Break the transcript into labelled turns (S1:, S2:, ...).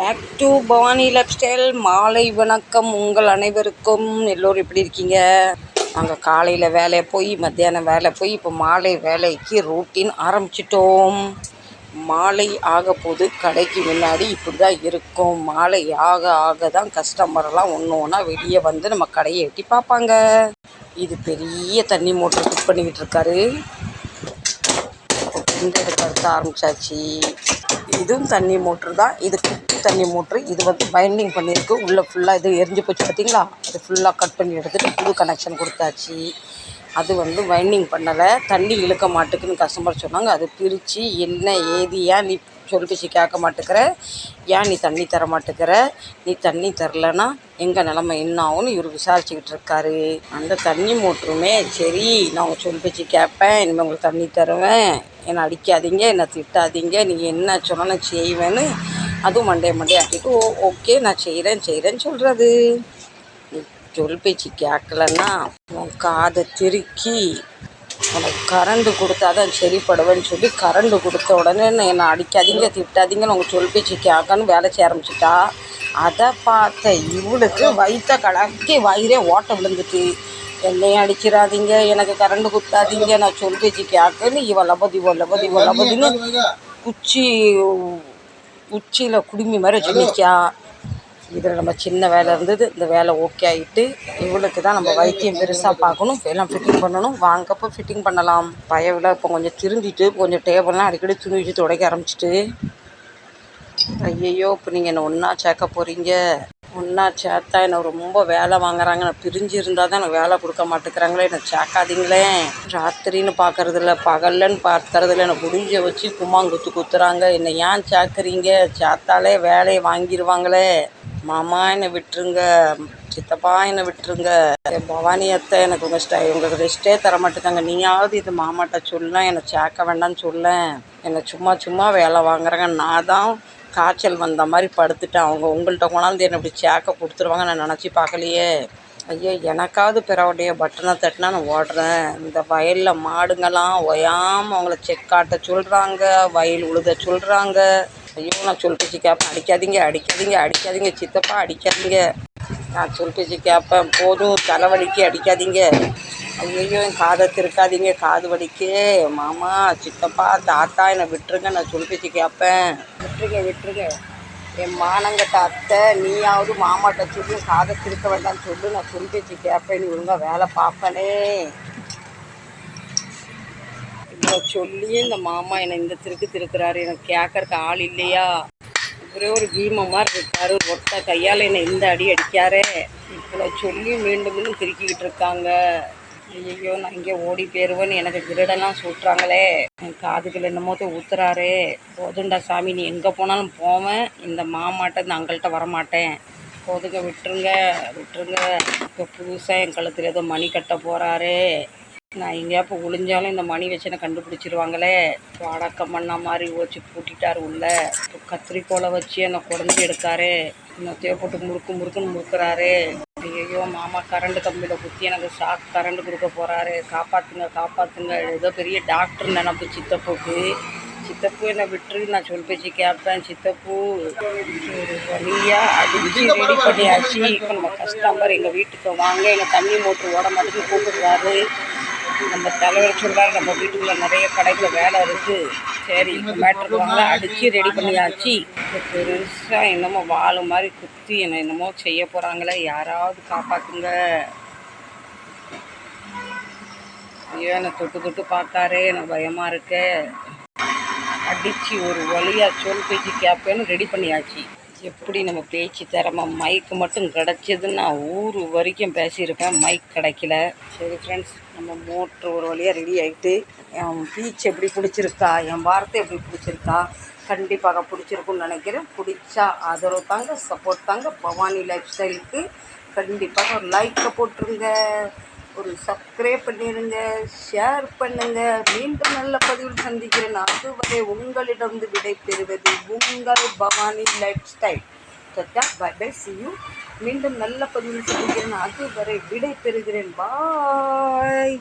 S1: Back to Bhavani life style மாலை வணக்கம் உங்கள் அனைவருக்கும். எல்லோரும் எப்படி இருக்கீங்க? நாங்கள் காலையில் வேலையை போய் மத்தியானம் வேலை போய் இப்போ மாலை வேலைக்கு ரூட்டின் ஆரம்பிச்சிட்டோம். மாலை ஆக போது கடைக்கு முன்னாடி இப்படி தான் இருக்கும். மாலை ஆக ஆக தான் கஸ்டமர்லாம் ஒன்று ஒன்றா வெளியே வந்து நம்ம கடையை எட்டி பார்ப்பாங்க. இது பெரிய தண்ணி மோட்டர் ஃபிட் பண்ணிக்கிட்டு இருக்காரு. இந்த எடுக்க ஆரம்பிச்சாச்சு. இதுவும் தண்ணி மோட்ரு தான். இது தண்ணி மோட்ரு. இது வந்து பைண்டிங் பண்ணியிருக்கு. உள்ளே ஃபுல்லாக இது எரிஞ்சு போச்சு பார்த்தீங்களா அது ஃபுல்லாக கட் பண்ணி எடுத்துகிட்டு புது கனெக்ஷன் கொடுத்தாச்சு. அது வந்து வைண்டிங் பண்ணலை. தண்ணி இழுக்க மாட்டுக்குன்னு கஸ்டமர் சொன்னாங்க. அது பிரித்து என்ன ஏது ஏன் நீ சொல் பேச்சு கேட்க மாட்டேக்கிற? ஏன் நீ தண்ணி தர மாட்டேக்கிற? நீ தண்ணி தரலன்னா எங்கள் நிலமை என்ன ஆகும்னு இவர் விசாரிச்சுக்கிட்டு இருக்காரு. அந்த தண்ணி மோட்டருமே சரி நான் உங்கள் சொல் பேச்சு கேட்பேன். இனிமேல் உங்களுக்கு தண்ணி தருவேன். என்னை அடிக்காதீங்க என்னை திட்டாதீங்க. நீங்கள் என்ன சொன்னாலும் செய்வேன்னு அதுவும் மண்டே மண்டே ஆக்கிட்டு ஓ ஓகே நான் செய்கிறேன் செய்கிறேன்னு சொல்கிறது சொல் பேச்சு கேட்கலன்னா உன் காதை திருக்கி உனக்கு கரண்டு கொடுத்தா தான் சரிப்படுவேன்னு சொல்லி கரண்டு கொடுத்த உடனே என்னை அடிக்காதீங்க திட்டாதீங்கன்னு உங்கள் சொல் பேச்சு கேட்கன்னு வேலை செய்ய ஆரம்பிச்சிட்டா. அதை பார்த்த இவளுக்கு வயிற்ற கலக்கி வயிறே ஓட்ட விழுந்துட்டு என்னையும் அடிச்சிடாதீங்க எனக்கு கரண்டு குத்தாதீங்க நான் சொல் பேச்சு கேட்கன்னு இவ லபதி இவ லபதி இவ லபதின்னு குச்சி உச்சியில் குடுமி மாதிரி வச்சு நிற்கா இதில் நம்ம சின்ன வேலை இருந்தது. இந்த வேலை ஓகே ஆகிட்டு இவளுக்கு தான் நம்ம வைத்தியம் பெருசாக பார்க்கணும். எல்லாம் ஃபிட்டிங் பண்ணணும். வாங்கப்போ ஃபிட்டிங் பண்ணலாம். பயவில் இப்போ கொஞ்சம் திருந்திட்டு கொஞ்சம் டேபிள்லாம் அடிக்கடி துணி வச்சு துடைக்க ஆரம்பிச்சிட்டு. ஐயையோ இப்போ நீங்கள் என்ன ஒன்றா சேர்க்க போகிறீங்க ஒன்றா சேர்த்தா என்னை ரொம்ப வேலை வாங்குறாங்க. நான் பிரிஞ்சு இருந்தால் தான் எனக்கு வேலை கொடுக்க மாட்டேங்கிறாங்களே. என்னை சேர்க்காதீங்களே. ராத்திரின்னு பார்க்குறதில்ல பகல்லன்னு பார்க்கறதில்ல. என்னை முடிஞ்ச வச்சு கும்மாங்குத்து குத்துறாங்க. என்னை ஏன் சேர்க்குறீங்க? சேர்த்தாலே வேலையை வாங்கிடுவாங்களே மாமா என்னை விட்டுருங்க. சித்தப்பா என்னை விட்டுருங்க. பவானி அத்தை எனக்கு உங்கள் ஸ்டே உங்களுக்கு ரெஸ்ட்டே தர மாட்டேங்காங்க நீயாவது இது மாமாட்ட சொல்லேன். என்னை சேர்க்க வேண்டாம்னு சொல்லேன். என்னை சும்மா சும்மா வேலை வாங்குறாங்க. நான் தான் காய்ச்சல் வந்த மாதிரி படுத்துட்டேன் அவங்க உங்கள்கிட்ட கொண்டாந்து என்னை இப்படி சேக்கை கொடுத்துருவாங்க நான் நினச்சி பார்க்கலையே. ஐயோ எனக்காவது பிறவுடைய பட்டனை தட்டினா நான் ஓடுறேன். இந்த வயலில் மாடுங்கெல்லாம் ஒயாமல் அவங்கள செக்காட்ட சொல்கிறாங்க வயல் உழுத சொல்கிறாங்க ஐயோ நான் சொல் பேச்சு கேட்பேன் அடிக்காதீங்க அடிக்காதீங்க அடிக்காதீங்க சித்தப்பா அடிக்காதீங்க. நான் சொல் பேச்சு கேட்பேன் போதும் தலைவலிக்கு அடிக்காதீங்க. ஐயோ என் காதை திருக்காதீங்க காது வலிக்கே. மாமா சித்தப்பா தாத்தா என்னை விட்டுருங்க நான் சொல் பேச்சு கேட்பேன் விட்டுருங்க விட்டுருங்க. என் மானங்கட்ட அத்தை நீயாவது மாமாட்ட சொல்லி காதை திருக்க வேண்டாம்னு சொல்லு நான் சொல்லி வச்சு கேட்பேன் நீ ஒழுங்காக வேலை பார்ப்பனே. இவ்வளோ சொல்லி இந்த மாமா என்னை இந்த திருக்கு திருக்குறாரு எனக்கு கேட்கறக்கு ஆள் இல்லையா? ஒரே ஒரு பீம மாதிரி இருக்காரு ஒத்த கையால் என்னை இந்த அடி அடிக்காரே. இவ்வளோ சொல்லி மீண்டும் மீண்டும் திருக்கிக்கிட்டு இருக்காங்க. ஐயோ நான் இங்கே ஓடி போயிடுவேன்னு எனக்கு கிரடெல்லாம் சுட்டுறாங்களே. என் காதுகள் என்னமோத்த ஊத்துறாரே. போதுண்டா சாமி நீ எங்கே போனாலும் போவேன். இந்த மாமாட்ட இந்த அங்கள்கிட்ட வரமாட்டேன். போதுங்க விட்டுருங்க விட்டுருங்க. இப்போ புதுசாக என் கழுத்தில் ஏதோ மணி கட்ட போகிறாரே நான் எங்கேயா இப்போ ஒளிஞ்சாலும் இந்த மணி வச்சு நான் கண்டுபிடிச்சிருவாங்களே. அடக்கம் பண்ண மாதிரி ஓச்சு பூட்டிட்டார் உள்ள. இப்போ கத்திரிக்கோலை வச்சு என்னை குடஞ்சி எடுக்காரே. இன்னத்தையோ போட்டு முறுக்கு முறுக்குன்னு முறுக்குறாரு. ஐயோ மாமா கரண்ட் கம்பியில் குத்தி எனக்கு ஷாக் கரண்ட் கொடுக்க போகிறாரு காப்பாற்றுங்க காப்பாற்றுங்க ஏதோ பெரிய டாக்டர் நினப்பு சித்தப்புக்கு. சித்தப்பு என்னை விட்டுரு நான் சொல் பேச்சு கேட்பேன். சித்தப்பு ஒரு வழியாக அடிச்சு ரெடி பண்ணியாச்சு இப்போ நம்ம கஸ்டமர் எங்கள் வீட்டுக்கு வாங்க எங்கள் தண்ணி மோட்ரு ஓட மாட்டேங்குது கூப்பிடுறாரு. நம்ம தலைவர் சொல்கிறாரு நம்ம வீட்டுக்குள்ள நிறைய கடைகளில் வேலை இருக்குது சரி மேட்ருக்கு அடித்து ரெடி பண்ணியாச்சு. இப்போ பெருசாக என்னமோ வாழை மாதிரி குத்தி என்னை என்னமோ செய்ய போகிறாங்களே யாராவது காப்பாற்றுங்க ஐயோ என்னை தொட்டு தொட்டு பார்த்தாரே எனக்கு பயமாக இருக்கே. அடித்து ஒரு வழியாக சொல் பேச்சு கேட்பேன்னு ரெடி பண்ணியாச்சு. எப்படி நம்ம பேச்சு திறமை மைக்கு மட்டும் கிடச்சிதுன்னா ஊர் வரைக்கும் பேசியிருப்பேன் மைக் கிடைக்கல. சரி ஃப்ரெண்ட்ஸ் நம்ம மோட்ரு ஒரு வழியாக ரெடி ஆகிட்டு என் பீச் எப்படி பிடிச்சிருக்கா என் வார்த்தை எப்படி பிடிச்சிருக்கா கண்டிப்பாக பிடிச்சிருக்குன்னு நினைக்கிறேன். பிடிச்சா ஆதரவு தாங்க சப்போர்ட் தாங்க பவானி லைஃப் ஸ்டைலுக்கு கண்டிப்பாக ஒரு லைக்கை போட்டுருங்க. ஒரு சப்ஸ்கிரைப் பண்ணிடுங்க ஷேர் பண்ணுங்க. மீண்டும் நல்ல பதிவில் சந்திக்கிறேன். அதுவரை உங்களிடம் விடை பெறுவது உங்கள் Bhavani life style tata bye bye see you மீண்டும் நல்ல பதிவில் சந்திக்கிறேன். அதுவரை விடை பெறுகிறேன். பாய்